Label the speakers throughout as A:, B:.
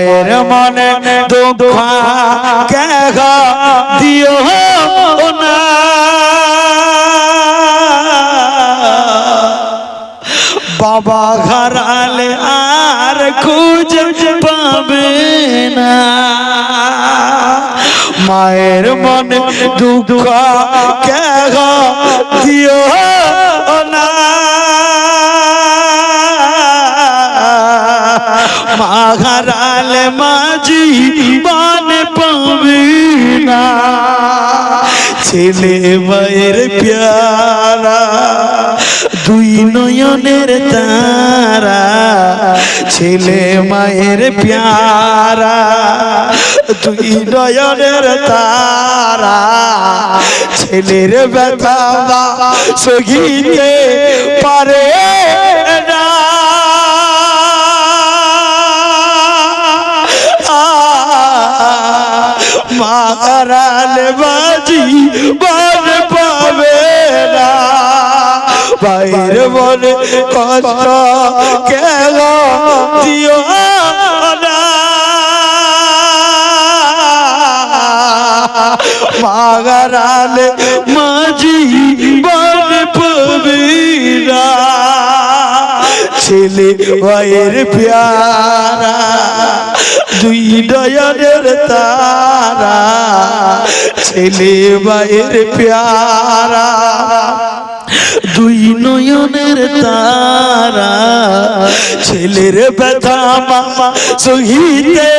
A: মায়ের মনে দুঃখ কেহ দিও না। বাবা ঘরালে আর খুঁজ পাবে না। মায়ের মনে দুঃখ কেহ দিও মা ঘরালে মাঝি বান পাবে না ছেলে মায়ের প্যারা দুই নয়নের তারা ছেলে মায়ের প্যারা দুই নয়নের তারা ছেলের ব্যথা বা সহিতে পারে না মারাল বাজি বল পাবে না। বাইর বলে কষ্ট কেন দিও মাগারালে মাঝি ছেলে ভাইয়ের প্যারা, দুই নয়নের তারা, ছেলে ভাইয়ের প্যারা, দুই নয়নের তারা, ছেলের ব্যথা মামা সহিতে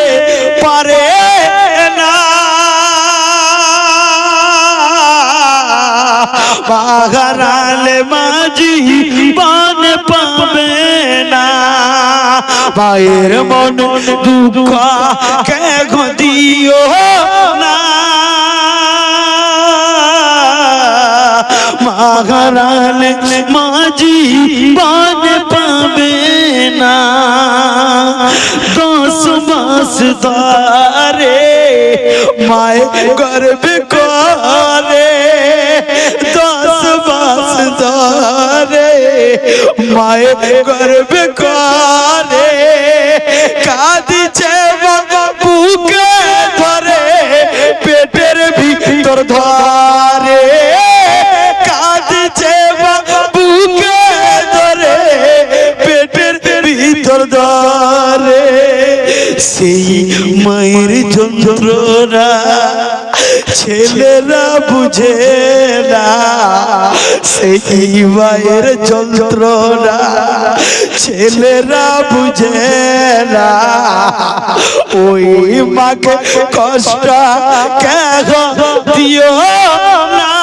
A: পারে। মায়ের মন দুঃখ কে দিও না। মাগারালে মাঝি বান পাবে না। দশ মাস দারে মায় গর্বে করে ধরে মায় গর্বে করে, কাঁদিছে বুকে ধরে, পেটের ভিতর ধরে, কাঁদিছে বুকে ধরে, পেটের ভিতর ধরে। সেই মায়ের যন্ত্ররা ছেলেরা বুঝে না, সেই মায়ের যন্ত্ররা ছেলেরা বুঝে না, ওই মাকে কষ্ট কেহ দিও না।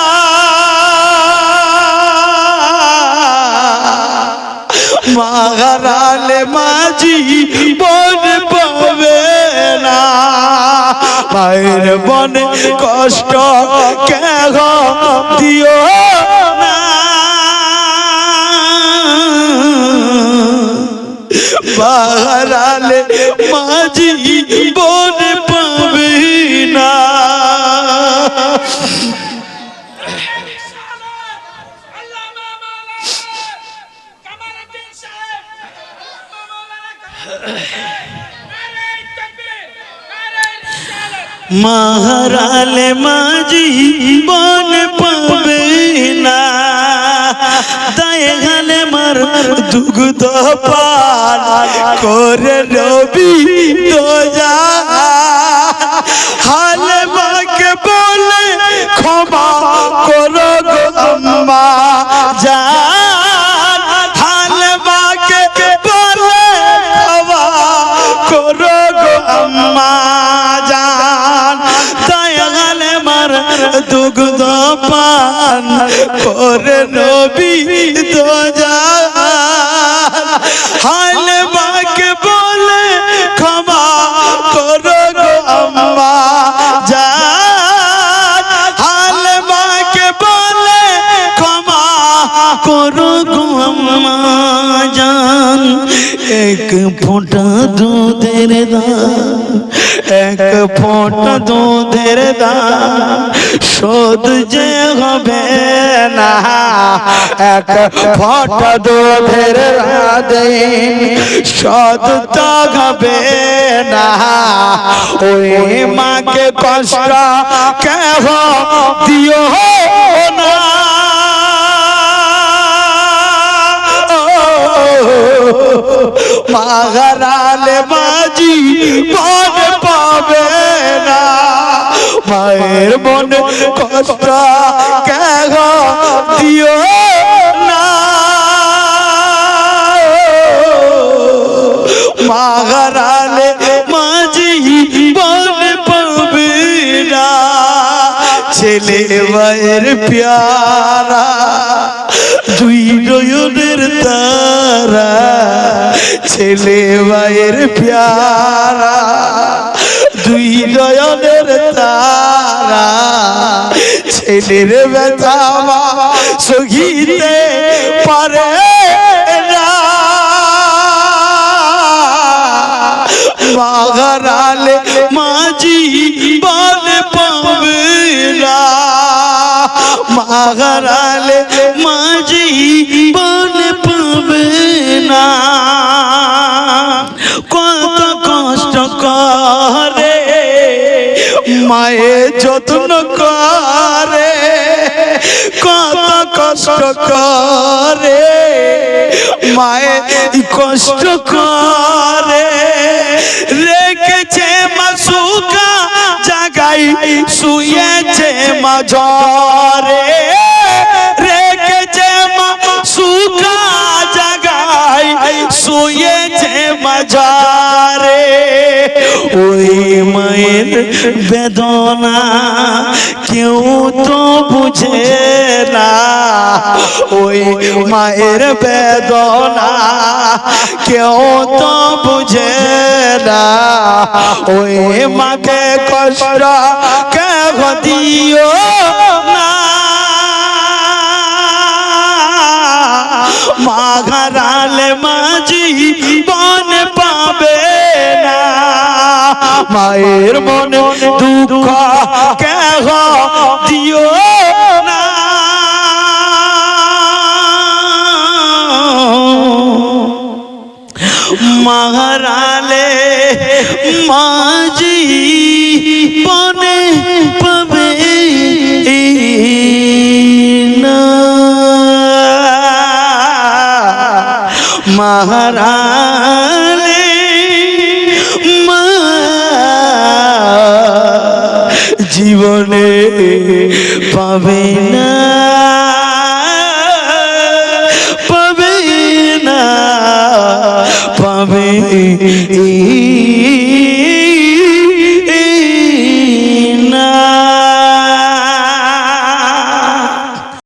A: মাগারালে মাঝি বন মায়ের বনে কষ্ট কেহ দিও বাহারালে মাঝি বন পাবে না। মাহারালে মাঝি বন পাবে না দায়ে গালে মার দুগ্ধ পান করে রবি তো যা হালে মাকে বলে ক্ষমা পান করে নবী তো হালে মাকে বলে, ক্ষমা করো গো আম্মা হালে মাকে বলে, ক্ষমা করো গো আম্মা জান। এক ফোঁটা দুধের দাম এক ফোঁটা দুধের দাম শোধ যে হবে না। এক ফটা দুধের দিন শোধ তো হবে না। ওই মাকে কষ্ট কেহ দিও না। মায়ের মনে কষ্ট কেহ দিও না। মাগারালে মাঝি মন পাবে না। ছেলে মায়ের প্যারা দুই নয়নের তারা। ছেলে মায়ের প্যারা দুই নয়নের তারা। ছেলের ব্যথা মা সহিতে পারে বাগারালে মাঝি বলে পাবে না। মাগারালে মায়ের যত্ন করে কত কষ্ট করে। মায়ে কষ্ট করে। রেখেছে মাসুকা জাগাই শুয়েছে রেখেছে ওই মায়ের বেদনা কেউ তো বুঝে না। ওই মাকে কষ্ট কেহ দিও না। মাঘারালে মাঝি বন পাবে না। মায়ের মনে দুঃখ মাঝি বনে পাবে না। মা জীবনে পাবে না। পাবে না পাবে